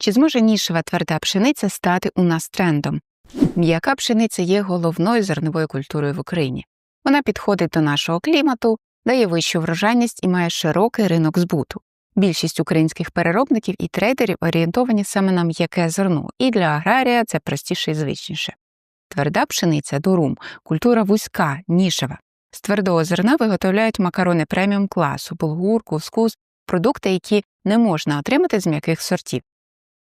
Чи зможе нішева тверда пшениця стати у нас трендом? М'яка пшениця є головною зерновою культурою в Україні. Вона підходить до нашого клімату, дає вищу врожайність і має широкий ринок збуту. Більшість українських переробників і трейдерів орієнтовані саме на м'яке зерно, і для аграрія це простіше і звичніше. Тверда пшениця дурум культура вузька, нішева. З твердого зерна виготовляють макарони преміум класу, булгур, кускус, продукти, які не можна отримати з м'яких сортів.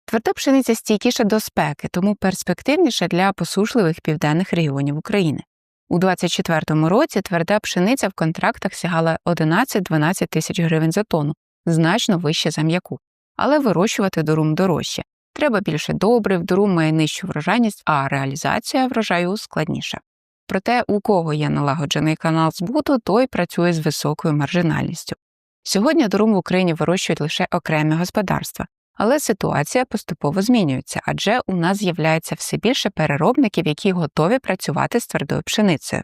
Тверда пшениця стійкіша до спеки, тому перспективніша для посушливих південних регіонів України. У 2024 році тверда пшениця в контрактах сягала 11-12 тисяч гривень за тонну, значно вище за м'яку. Але вирощувати дурум дорожче. Треба більше добрив, дурум має нижчу врожайність, а реалізація врожаю складніша. Проте, у кого є налагоджений канал збуту, той працює з високою маржинальністю. Сьогодні дурум в Україні вирощують лише окремі господарства, але ситуація поступово змінюється, адже у нас з'являється все більше переробників, які готові працювати з твердою пшеницею.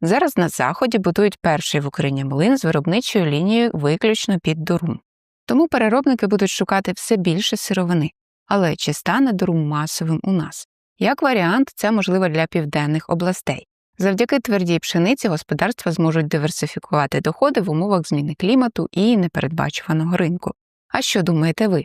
Зараз на заході будують перший в Україні млин з виробничою лінією виключно під дурум. Тому переробники будуть шукати все більше сировини. Але чи стане дурум масовим у нас? Як варіант, це можливо для південних областей. Завдяки твердій пшениці господарства зможуть диверсифікувати доходи в умовах зміни клімату і непередбачуваного ринку. А що думаєте ви?